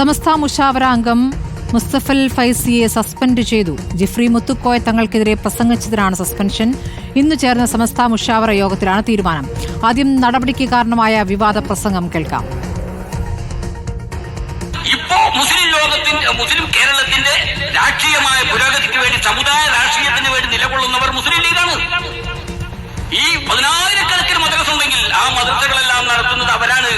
സമസ്ത മുഷാവര അംഗം മുസ്തഫൽ ഫൈസിയെ സസ്പെൻഡ് ചെയ്തു. ജിഫ്രി മുത്തുക്കോയ തങ്ങൾക്കെതിരെ പ്രസംഗിച്ചതിനാണ് സസ്പെൻഷൻ. ഇന്ന് ചേർന്ന സമസ്ത മുഷാവറ യോഗത്തിലാണ് തീരുമാനം. ആദ്യം നടപടിക്ക് കാരണമായ വിവാദ പ്രസംഗം കേൾക്കാം. ഇപ്പോ മുസ്ലിം ലോകത്തിന്റെ മുസ്ലിം കേരളത്തിന്റെ രാഷ്ട്രീയമായ പുരോഗതിക്ക് വേണ്ടി സമുദായ രാഷ്ട്രീയത്തിന് വേണ്ടി നിലകൊള്ളുന്നവർ മുസ്ലിം ലീഗാണ്. ഈ പതിനായിരക്കണക്കിന് മദ്രസ ഉണ്ടെങ്കിൽ ആ മദ്രസകളെല്ലാം നടത്തുന്നത് അവരാണ്.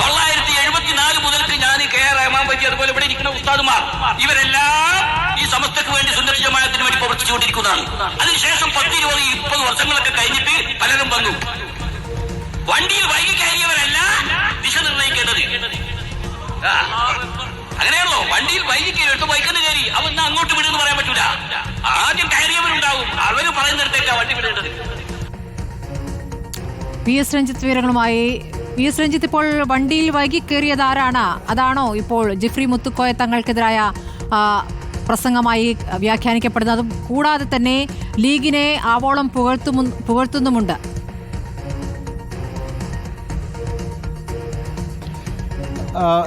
തൊള്ളായിരത്തി എഴുപത്തിനാല് മുതൽക്ക് ഞാൻ കെ ആർ റഹ്മാൻ പറ്റി അതുപോലെ ഇവിടെ ഇരിക്കുന്ന ഉസ്താദുമാർ ഇവരെല്ലാം ഈ സമസ്തക്ക് വേണ്ടി സുന്ദര ജമാഅത്തിന് വേണ്ടി പ്രവർത്തിച്ചുകൊണ്ടിരിക്കുന്നതാണ്. അതിനുശേഷം പത്ത് ഇരുപത് മുപ്പത് വർഷങ്ങളൊക്കെ കഴിഞ്ഞിട്ട് പലരും വന്നു. വണ്ടിയിൽ വൈകി കയറിയവരല്ല ദിശ നിർണയിക്കേണ്ടത്. അങ്ങനെയാണല്ലോ. വണ്ടിയിൽ വൈകി കയറി എടുത്ത് ബൈക്കിന് കയറി അവൻ അങ്ങോട്ട് വിടുമെന്ന് പറയാൻ പറ്റൂല. ആദ്യം കയറിയവരുണ്ടാവും. അവർ പറയുന്നിടത്തേക്കാ വണ്ടി വിടേണ്ടത്. പി എസ് രഞ്ജിത്ത് വിവരങ്ങളുമായി പി എസ് രഞ്ജിത്ത് ഇപ്പോൾ വണ്ടിയിൽ വൈകി കയറിയത് ആരാണ്? അതാണോ ഇപ്പോൾ ജിഫ്രി മുത്തുക്കോയ തങ്ങൾക്കെതിരായ പ്രസംഗമായി വ്യാഖ്യാനിക്കപ്പെടുന്നതും. കൂടാതെ തന്നെ ലീഗിനെ ആവോളം പുകഴ്ത്തുമു പുകഴ്ത്തുന്നുമുണ്ട്.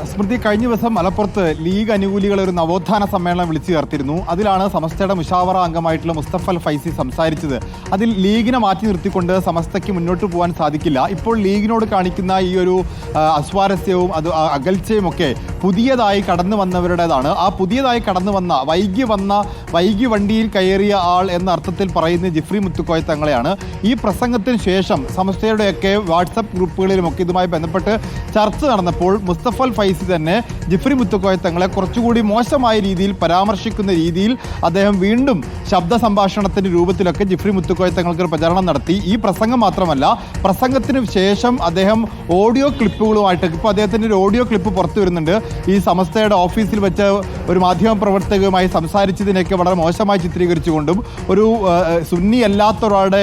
സ്മൃതി കഴിഞ്ഞ ദിവസം മലപ്പുറത്ത് ലീഗ് അനുകൂലികൾ ഒരു നവോത്ഥാന സമ്മേളനം വിളിച്ചു ചേർത്തിരുന്നു. അതിലാണ് സമസ്തയുടെ മുഷാവറ അംഗമായിട്ടുള്ള മുസ്തഫൽ ഫൈസി സംസാരിച്ചത്. അതിൽ ലീഗിനെ മാറ്റി നിർത്തിക്കൊണ്ട് സമസ്തയ്ക്ക് മുന്നോട്ട് പോകാൻ സാധിക്കില്ല. ഇപ്പോൾ ലീഗിനോട് കാണിക്കുന്ന ഈ ഒരു അസ്വാരസ്യവും അത് അകൽച്ചയും ഒക്കെ പുതിയതായി കടന്നു വന്നവരുടേതാണ്. ആ പുതിയതായി കടന്നു വന്ന വൈകി വന്ന വൈകി വണ്ടിയിൽ കയറിയ ആൾ എന്ന അർത്ഥത്തിൽ പറയുന്ന ജിഫ്രി മുത്തുക്കോയ തങ്ങളെയാണ്. ഈ പ്രസംഗത്തിന് ശേഷം സംസ്ഥയുടെയൊക്കെ വാട്സപ്പ് ഗ്രൂപ്പുകളിലുമൊക്കെ ഇതുമായി ബന്ധപ്പെട്ട് ചർച്ച നടന്നപ്പോൾ മുസ്തഫൽ ഫൈസി തന്നെ ജിഫ്രി മുത്തുക്കോയ തങ്ങളെ കുറച്ചുകൂടി മോശമായ രീതിയിൽ പരാമർശിക്കുന്ന രീതിയിൽ അദ്ദേഹം വീണ്ടും ശബ്ദ സംഭാഷണത്തിന്റെ രൂപത്തിലൊക്കെ ജിഫ്രി മുത്തുക്കോയ തങ്ങൾക്ക് ഒരു പ്രചരണം നടത്തി. ഈ പ്രസംഗം മാത്രമല്ല പ്രസംഗത്തിന് ശേഷം അദ്ദേഹം ഓഡിയോ ക്ലിപ്പുകളുമായിട്ട് ഇപ്പോൾ അദ്ദേഹത്തിന്റെ ഒരു ഓഡിയോ ക്ലിപ്പ് പുറത്തു വരുന്നുണ്ട്. ഈ സമസ്തയുടെ ഓഫീസിൽ വെച്ച് ഒരു മാധ്യമ പ്രവർത്തകയുമായി സംസാരിച്ചതിനെയൊക്കെ വളരെ മോശമായി ചിത്രീകരിച്ചുകൊണ്ടും ഒരു സുന്നി അല്ലാത്ത ഒരാളുടെ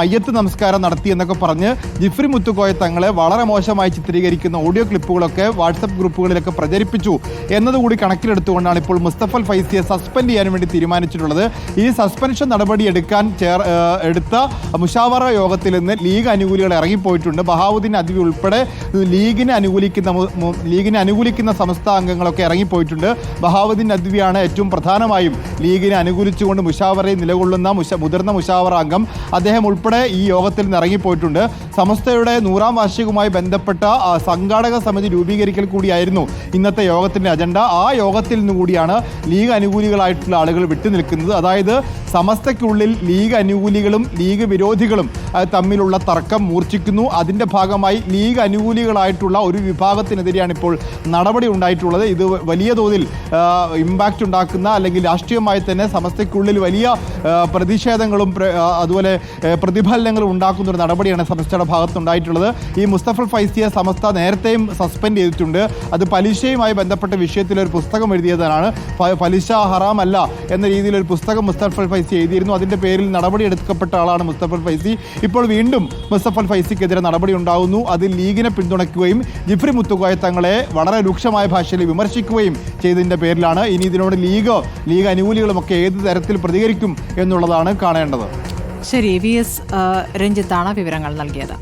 മയ്യത്ത് നമസ്കാരം നടത്തി എന്നൊക്കെ പറഞ്ഞ് ജിഫ്രി മുത്തുക്കോയ തങ്ങളെ വളരെ മോശമായി ചിത്രീകരിക്കുന്ന ഓഡിയോ ക്ലിപ്പുകളൊക്കെ വാട്സപ്പ് ഗ്രൂപ്പുകളിലൊക്കെ പ്രചരിപ്പിച്ചു എന്നതുകൂടി കണക്കിലെടുത്തുകൊണ്ടാണ് ഇപ്പോൾ മുസ്തഫൽ ഫൈസിയെ സസ്പെൻഡ് ചെയ്യാൻ വേണ്ടി തീരുമാനിച്ചിട്ടുള്ളത്. ഈ സസ്പെൻഷൻ നടപടി എടുക്കാൻ ചേർ എടുത്ത മുഷാവറ യോഗത്തിൽ നിന്ന് ലീഗ് അനുകൂലികൾ ഇറങ്ങിപ്പോയിട്ടുണ്ട്. ബഹാവുദ്ദീൻ അദ്വി ഉൾപ്പെടെ ലീഗിനെ അനുകൂലിക്കുന്ന ലീഗിനെ അനുകൂലിക്കുന്ന സംസ്ഥ അംഗങ്ങളൊക്കെ ഇറങ്ങിപ്പോയിട്ടുണ്ട്. ബഹാവുദ്ദീൻ നദ്വിയാണ് ഏറ്റവും പ്രധാനമായും ലീഗിനെ അനുകൂലിച്ചുകൊണ്ട് മുഷാവറയിൽ നിലകൊള്ളുന്ന മുതിർന്ന മുഷാവറ അംഗം. അദ്ദേഹം ഉൾപ്പെടെ ഈ യോഗത്തിൽ നിന്ന് ഇറങ്ങിപ്പോയിട്ടുണ്ട്. സമസ്തയുടെ നൂറാം വാർഷികവുമായി ബന്ധപ്പെട്ട സംഘാടക സമിതി രൂപീകരിക്കൽ കൂടിയായിരുന്നു ഇന്നത്തെ യോഗത്തിന്റെ അജണ്ട. ആ യോഗത്തിൽ നിന്ന് കൂടിയാണ് ലീഗ് അനുകൂലികളായിട്ടുള്ള ആളുകൾ വിട്ടുനിൽക്കുന്നത് അതായത് സമസ്തയ്ക്കുള്ളിൽ ലീഗ് അനുകൂലികളും ലീഗ് വിരോധികളും തമ്മിലുള്ള തർക്കം മൂർച്ഛിക്കുന്നു. അതിന്റെ ഭാഗമായി ലീഗ് അനുകൂലികളായിട്ടുള്ള ഒരു വിഭാഗത്തിനെതിരെയാണ് ഇപ്പോൾ നടപടി ഉണ്ടായിട്ടുള്ളത്. ഇത് വലിയ തോതിൽ ഇമ്പാക്റ്റ് ഉണ്ടാക്കുന്ന അല്ലെങ്കിൽ രാഷ്ട്രീയമായി തന്നെ സമസ്തയ്ക്കുള്ളിൽ വലിയ പ്രതിഷേധങ്ങളും അതുപോലെ പ്രതിഫലനങ്ങളും ഉണ്ടാക്കുന്ന ഒരു നടപടിയാണ് സമസ്തയുടെ ഭാഗത്തുണ്ടായിട്ടുള്ളത് ഈ മുസ്തഫൽ ഫൈസിയെ സമസ്ത നേരത്തെയും സസ്പെൻഡ് ചെയ്തിട്ടുണ്ട്. അത് പലിശയുമായി ബന്ധപ്പെട്ട വിഷയത്തിൽ ഒരു പുസ്തകം എഴുതിയതാണ്. പലിശ ഹറാമല്ല എന്ന രീതിയിൽ ഒരു പുസ്തകം മുസ്തഫൽ ഫൈസി എഴുതിയിരുന്നു. അതിന്റെ പേരിൽ നടപടി എടുക്കപ്പെട്ട ആളാണ് മുസ്തഫൽ ഫൈസി. ഇപ്പോൾ വീണ്ടും മുസ്തഫൽ ഫൈസിക്കെതിരെ നടപടി ഉണ്ടാകുന്നു അത് ലീഗിനെ പിന്തുണയ്ക്കുകയും ജിഫ്രി മുത്തുകോയ തങ്ങളെ വളരെ രൂക്ഷമായ ഭാഷയിൽ വിമർശിക്കുകയും ചെയ്തതിന്റെ പേരിലാണ് ഇനി ഇതിനോട് ലീഗ് ലീഗ് അനുകൂലികളുമൊക്കെ ഏത് തരത്തിൽ പ്രതികരിക്കും എന്നുള്ളതാണ് കാണേണ്ടത്. ശരി വി എസ് രഞ്ജിത്താണ് വിവരങ്ങൾ നൽകിയത്.